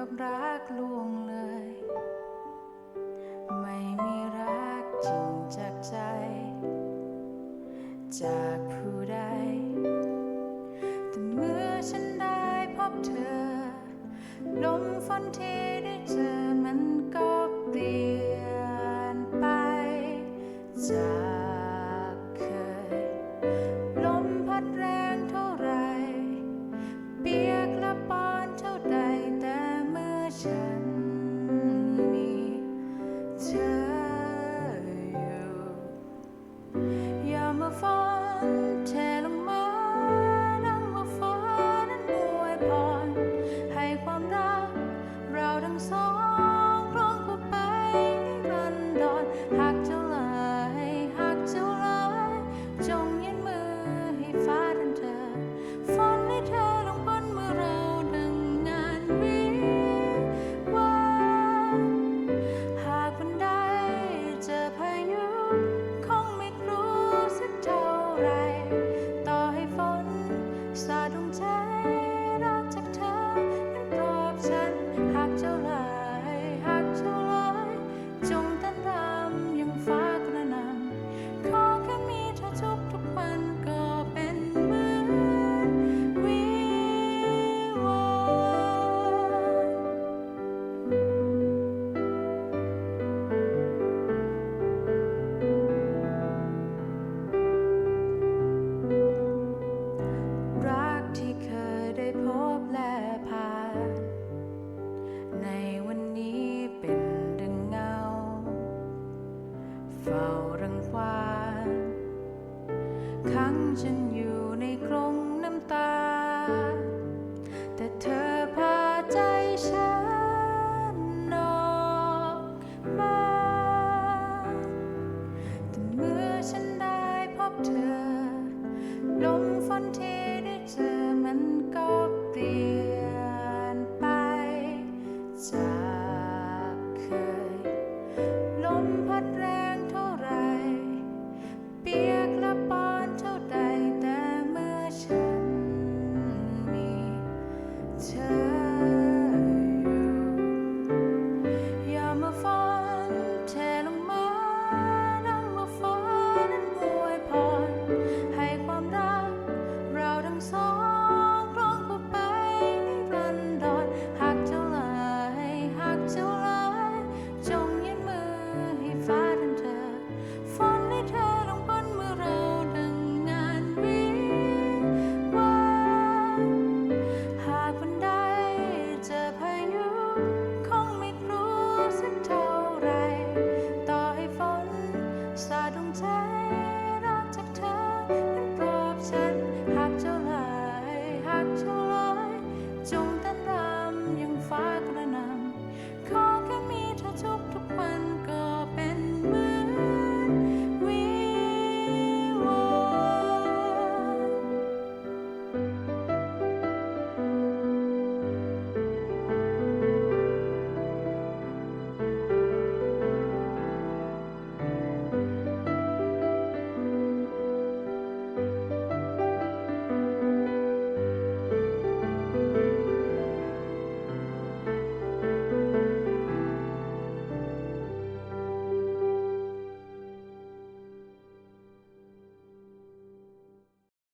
กับรักลวงเลย ไม่มีรักจริงจากใจ จากผู้ใด แต่เมื่อฉันได้พบเธอ ลมฝนที่ เราทั้งสองครองคู่ไปบันดอนหากเจ้าลายหากเจ้าลายจงยื่นมือให้ฟ้าดันเธอฝนให้เธอลงบนเมื่อเราดังงานวิวาหากวันใดเจอพายุคงไม่รู้สักเท่าไรต่อให้ฝนสาดลง ฉันอยู่ในกรงน้ำตา